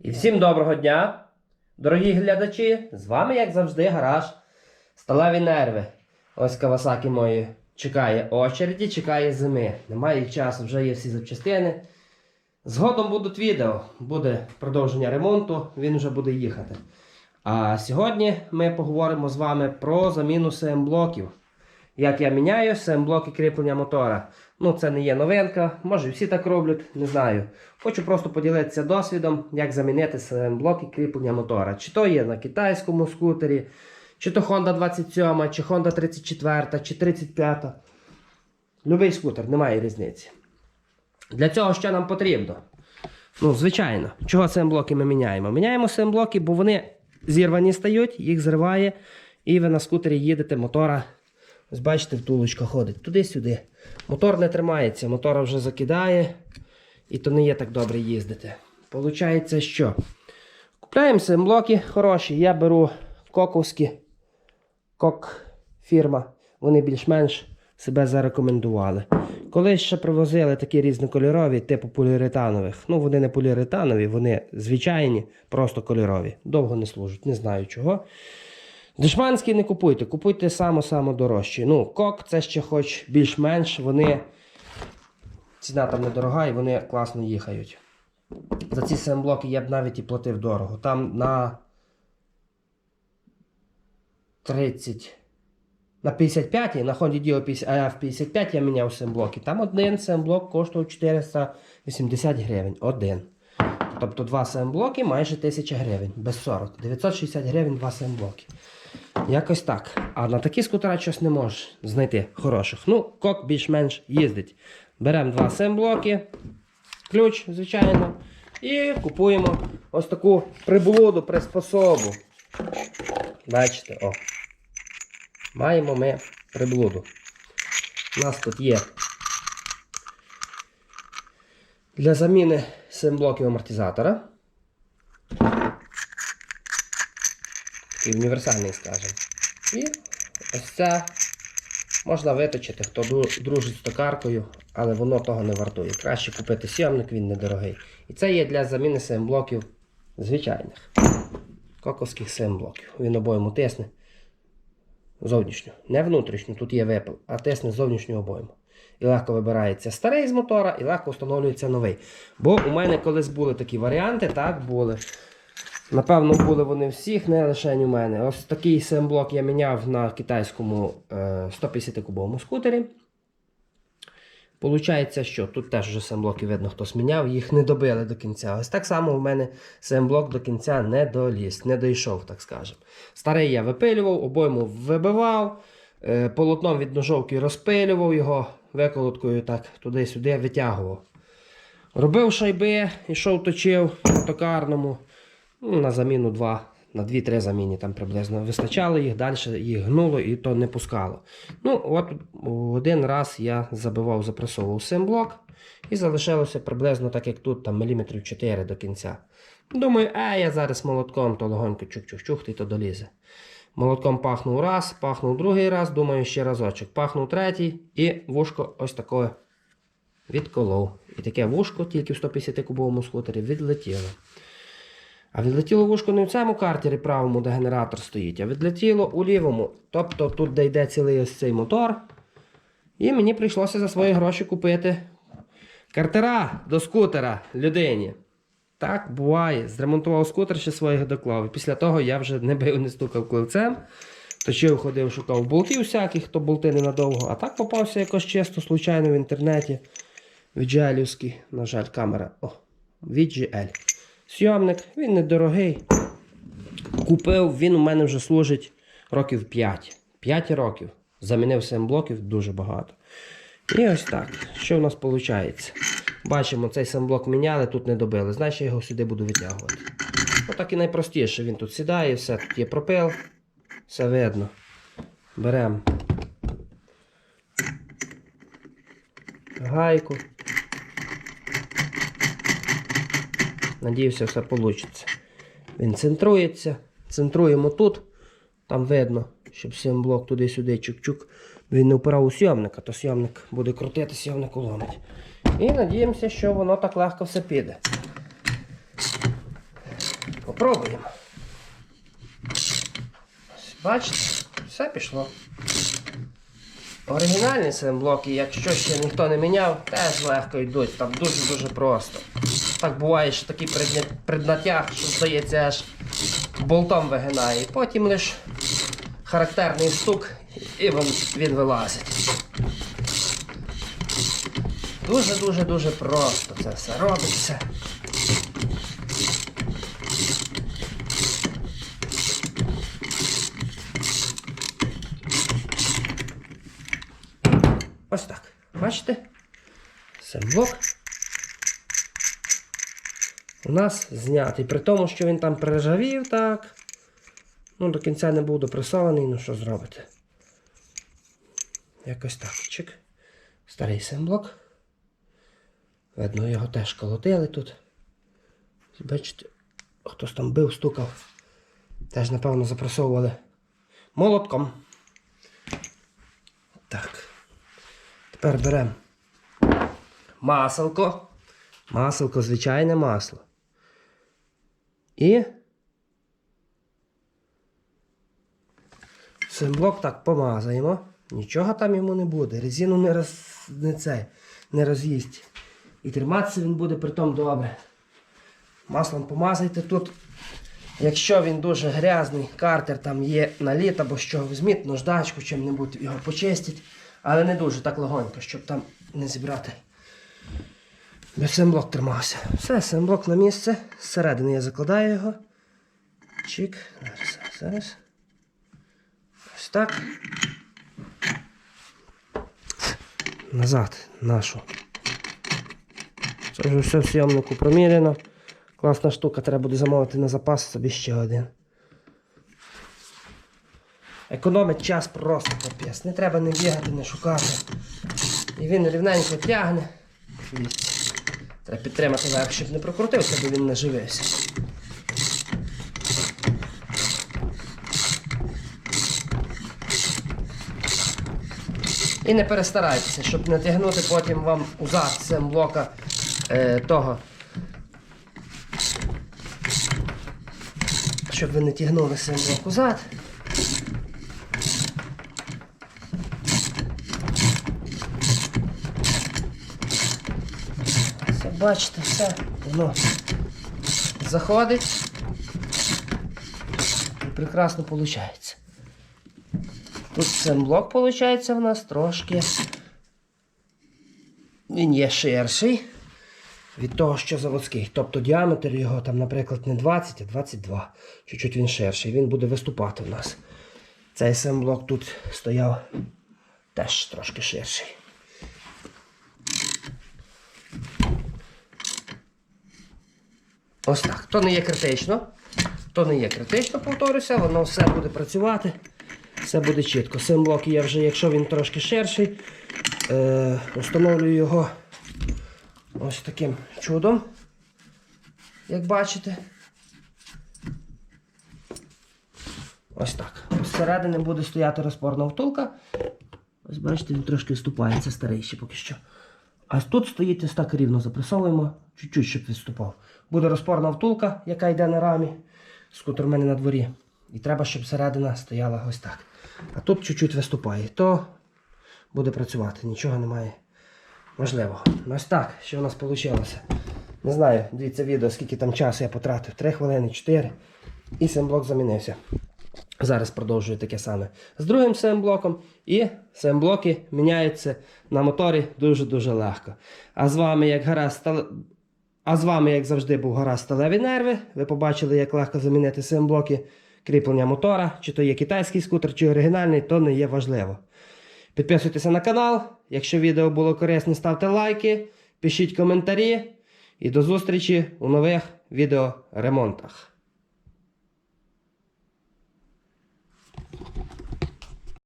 І всім доброго дня, дорогі глядачі! З вами, як завжди, гараж Сталеві нерви. Ось Кавасакі мої чекає очереді, чекає зими. Немає часу, вже є всі запчастини. Згодом будуть відео, буде продовження ремонту, він вже буде їхати. А сьогодні ми поговоримо з вами про заміну СМ-блоків. Як я міняю СМ-блоки кріплення мотора. Ну, це не є новинка, може всі так роблять, не знаю. Хочу просто поділитися досвідом, як замінити СМ-блоки кріплення мотора. Чи то є на китайському скутері, чи то Honda 27, чи Honda 34, чи 35. Любий скутер, немає різниці. Для цього що нам потрібно? Ну, звичайно, чого СМ-блоки ми міняємо? Міняємо СМ-блоки, бо вони зірвані стають, їх зриває, і ви на скутері їдете, мотора. Ось бачите, втулочка ходить туди-сюди. Мотор не тримається, мотора вже закидає, і то не є так добре їздити. Получається, що? Купляємо СМ-блоки хороші. Я беру коковські кок фірма. Вони більш-менш себе зарекомендували. Колись ще привозили такі різнокольорові, типу поліуретанових. Ну, вони не поліуретанові, вони звичайні, просто кольорові. Довго не служать, не знаю чого. Дешманські не купуйте, купуйте само-само дорожчі. Ну, кок це ще хоч більш-менш, вони. Ціна там недорога і вони класно їхають. За ці семблоки я б навіть і платив дорого. Там на 30. На 55 на Honda Dio 50, AF 55 я міняв семблоки. Там один семблок коштував 480 гривень. Один. Тобто два семблоки майже 1000 гривень. Без 40. 960 гривень два семблоки. Якось так. А на такі скутера щось не можеш знайти хороших. Ну, кок більш-менш їздить. Беремо два семблоки, ключ, звичайно. І купуємо ось таку приблуду, приспособу. Бачите, о. Маємо ми приблуду. У нас тут є для заміни семблоків амортизатора. Такий універсальний, скажімо. І ось це можна виточити, хто дружить з токаркою, але воно того не вартує. Краще купити сйомник, він недорогий. І це є для заміни семблоків звичайних. Коковських семблоків. Він обойму тисне. Зовнішню. Не внутрішню, тут є випил, а тисне зовнішню обойму. І легко вибирається старий з мотора, і легко встановлюється новий. Бо у мене колись були такі варіанти, так, були. Напевно, були вони всіх, не лише у мене. Ось такий семблок я міняв на китайському е, 150-кубовому скутері. Получається, що тут теж вже семблоки видно, хтось міняв, їх не добили до кінця. Ось так само у мене семблок до кінця не доліз, не дійшов, так скажемо. Старий я випилював, обойму вибивав, е, полотном від ножовки розпилював його, виколоткою так туди-сюди витягував. Робив шайби, йшов точив в токарному. Ну, на заміну 2, на 2-3 заміни там приблизно вистачало їх, далі їх гнуло і то не пускало. Ну, от один раз я забивав, запресовував симблок і залишилося приблизно так, як тут, там міліметрів 4 до кінця. Думаю, а я зараз молотком то легонько чух-чух-чух, і то долізе. Молотком пахнув раз, пахнув другий раз, думаю, ще разочок. Пахнув третій і вушко ось таке відколов. І таке вушко тільки в 150-кубовому скутері відлетіло. А відлетіло вушко не в цьому картері правому, де генератор стоїть, а відлетіло у лівому. Тобто тут, де йде цілий ось цей мотор. І мені прийшлося за свої гроші купити картера до скутера людині. Так, буває. Зремонтував скутер ще своїх доклав. Після того я вже не бив, не стукав кливцем. Точив, ходив, шукав болтів всяких, то болти ненадовго. А так попався якось чисто, случайно в інтернеті. Віджелівський, на жаль, камера. О, VGL. Сйомник, він недорогий. Купив, він у мене вже служить років 5. 5 років. Замінив 7 блоків дуже багато. І ось так. Що в нас виходить? Бачимо, цей семблок міняли, тут не добили. Значить, я його сюди буду витягувати. Отак і найпростіше. Він тут сідає, все, тут є пропил, все видно. Беремо гайку. Надіюся, все вийде. Він центрується. Центруємо тут. Там видно, щоб симблок туди-сюди чук-чук. Він не впирав у сйомника, то сйомник буде крутити, сйомник уломить. І надіємося, що воно так легко все піде. Попробуємо. Бачите, все пішло. Оригінальні семблоки, якщо ще ніхто не міняв, теж легко йдуть. Там дуже-дуже просто. Так буває, що такий предня- преднатяг, що здається, аж болтом вигинає. Потім лише характерний стук, і він, він вилазить. Дуже-дуже-дуже просто це все робиться. Ось так. Бачите? Семблок у нас знятий. При тому, що він там приржавів, так. Ну, до кінця не був допресований, ну що зробити? Якось так. Чик. Старий семблок. Видно, його теж колотили тут. Бачите, хтось там бив, стукав. Теж, напевно, запресовували молотком. Так. Тепер беремо маселко. Маселко, звичайне масло. І симблок так помазаємо. Нічого там йому не буде. Резину не, роз... не, це, не роз'їсть. І триматися він буде притом добре. Маслом помазайте тут. Якщо він дуже грязний, картер там є наліт або що, візьміть наждачку, чим-небудь його почистіть. Але не дуже так легонько, щоб там не зібрати. Семблок тримався. Все, семблок на місце. Зсередини я закладаю його. Чик. Зараз, зараз. Ось так. Назад нашу. Це вже все в сйомнику проміряно. Класна штука, треба буде замовити на запас собі ще один. Економить час просто капець. Не треба не бігати, не шукати. І він рівненько тягне. Треба підтримати верх, щоб не прокрутився, бо він не живився. І не перестарайтеся, щоб не тягнути потім вам узад цим блока е, того. Щоб ви не тягнули блок узад. Бачите, все, воно заходить і прекрасно виходить. Тут цим блок виходить в нас трошки. Він є ширший від того, що заводський. Тобто діаметр його там, наприклад, не 20, а 22. Чуть-чуть він ширший. Він буде виступати в нас. Цей сам блок тут стояв теж трошки ширший. Ось так. То не є критично. То не є критично, повторюся, воно все буде працювати. Все буде чітко. Симблок я вже, якщо він трошки ширший, е, встановлюю його ось таким чудом. Як бачите. Ось так. Зсередини буде стояти розпорна втулка. Ось бачите, він трошки вступає, це старий ще поки що. А тут стоїть ось так рівно запресовуємо, чуть-чуть, щоб відступав. Буде розпорна втулка, яка йде на рамі. Скутер у мене на дворі. І треба, щоб середина стояла ось так. А тут чуть-чуть виступає. То буде працювати, нічого немає можливого. Ось так, що у нас вийшло. Не знаю, дивіться відео, скільки там часу я потратив. 3 хвилини, 4. І семблок замінився. Зараз продовжую таке саме з другим семблоком. І семблоки міняються на моторі дуже-дуже легко. А з вами, як гаразд, а з вами, як завжди, був гаразд сталеві нерви. Ви побачили, як легко замінити семблоки кріплення мотора, чи то є китайський скутер, чи оригінальний, то не є важливо. Підписуйтеся на канал. Якщо відео було корисне, ставте лайки, пишіть коментарі. І до зустрічі у нових відеоремонтах.